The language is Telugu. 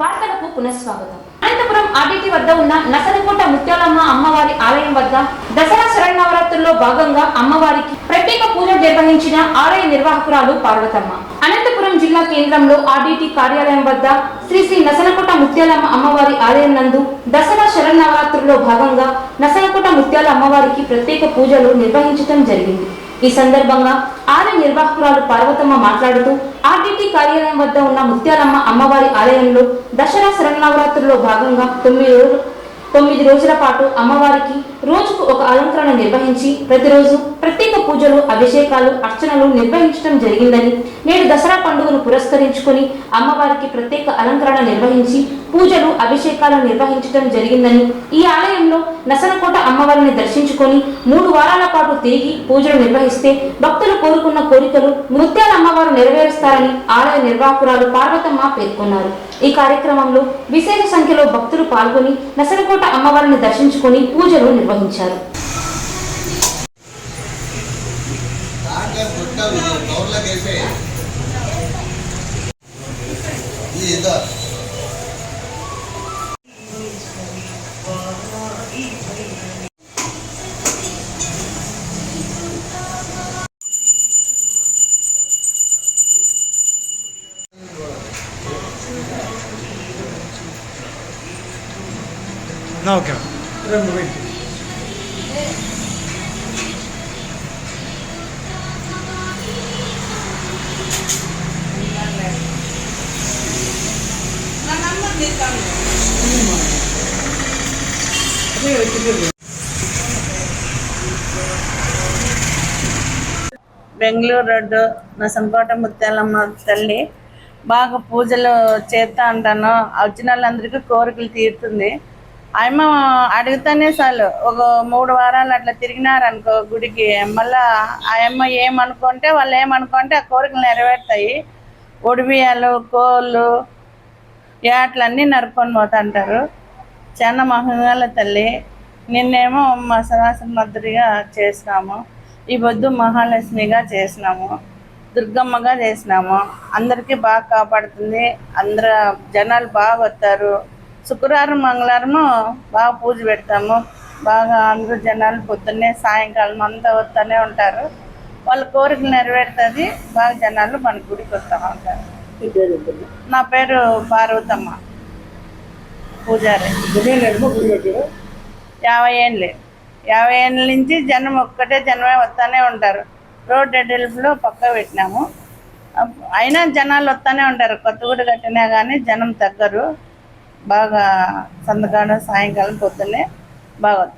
వార్తలకు పునఃస్వాగతం. అనంతపురం ఆర్డిటి వద్ద ఉన్న నసనకోట ముత్యాలమ్మ అమ్మవారి ఆలయం వద్ద దసరా శరణవరాత్రుల్లో భాగంగా అమ్మవారికి ప్రత్యేక పూజలు నిర్వహించిన ఆలయ నిర్వాహకురాలు పార్వతమ్మ. అనంతపురం జిల్లా కేంద్రంలో ఆర్డీటీ కార్యాలయం వద్ద శ్రీ శ్రీ నసనకోట ముత్యాలమ్మ అమ్మవారి ఆలయం నందు దసరా శరణవరాత్రుల్లో భాగంగా నసనకోట ముత్యాల అమ్మవారికి ప్రత్యేక పూజలు నిర్వహించడం జరిగింది. ఈ సందర్భంగా ఆలయ నిర్వాహకురాలు పార్వతమ్మ మాట్లాడుతూ ఆర్టీటీ కార్యాలయం వద్ద ఉన్న ముత్యాలమ్మ అమ్మవారి ఆలయంలో దసరా శరణనవరాత్రుల్లో భాగంగా తొమ్మిది రోజులు తొమ్మిది రోజుల పాటు అమ్మవారికి రోజుకు ఒక అలంకరణ నిర్వహించి ప్రతిరోజు ప్రత్యేక పూజలు అభిషేకాలు అర్చనలు నిర్వహించడం జరిగిందని నేడు దసరా పండుగను పురస్కరించుకొని అమ్మవారికి ప్రత్యేక అలంకరణ నిర్వహించి పూజలు అభిషేకాలు నిర్వహించడం జరిగిందని ఈ ఆలయంలో నసనకోట అమ్మవారిని దర్శించుకొని మూడు వారాల పాటు తిరిగి పూజలు నిర్వహిస్తే భక్తులు కోరుకున్న కోరికలు ముత్యాల అమ్మవారు నెరవేరుస్తారని ఆలయ నిర్వాహకురాలు పార్వతమ్మ పేర్కొన్నారు. ఈ కార్యక్రమంలో విశేష సంఖ్యలో భక్తులు పాల్గొని నసనకోట అమ్మవారిని దర్శించుకొని పూజలు నిర్వహించారు. കവറിലൊക്കെ ഇട്ടേ ഈ ഇതാ ഓക്കെ బెంగళూరు రోడ్డు నసనకోట ముత్యాలమ్మ తల్లి బాగా పూజలు చేస్తా ఉంటాను వచ్చిన వాళ్ళందరికీ కోరికలు తీరుతుంది. ఆయమ్మ అడిగితేనే చాలు. ఒక మూడు వారాలు అట్లా తిరిగినారనుకో గుడికి. మళ్ళా ఆయమ్మ ఏమనుకుంటే వాళ్ళు ఏమనుకుంటే ఆ కోరికలు నెరవేరుతాయి. ఒడిబియాలు కోళ్ళు ఏట్లన్నీ నరుక్కొని పోతుంటారు. చిన్న మహిళ తల్లి. నిన్నేమో మా సరాసరి మద్దరిగా చేసినాము. ఈ పొద్దు మహాలక్ష్మిగా చేసినాము. దుర్గమ్మగా చేసినాము. అందరికీ బాగా కాపాడుతుంది. అందరు జనాలు బాగా వస్తారు. శుక్రవారం మంగళవారము బాగా పూజ పెడతాము. బాగా అందరూ జనాలు పొద్దున్నే సాయంకాలం అంతా వస్తూనే ఉంటారు. వాళ్ళ కోరికలు నెరవేరుతుంది. బాగా జనాలు మన గుడికి వస్తూ ఉంటారు. నా పేరు పార్వతమ్మ. పూజారి. యాభై ఏళ్ళు. యాభై ఏళ్ళ నుంచి జనం ఒక్కటే జనమే వస్తానే ఉంటారు. రోడ్ ఎడల్పులో పక్క పెట్టినాము. అయినా జనాలు వస్తానే ఉంటారు. కొత్త గుడి కట్టినా కానీ జనం తగ్గరు. బాగా సందకాడ సాయంకాలం పొద్దున్నే బాగా వస్తాను.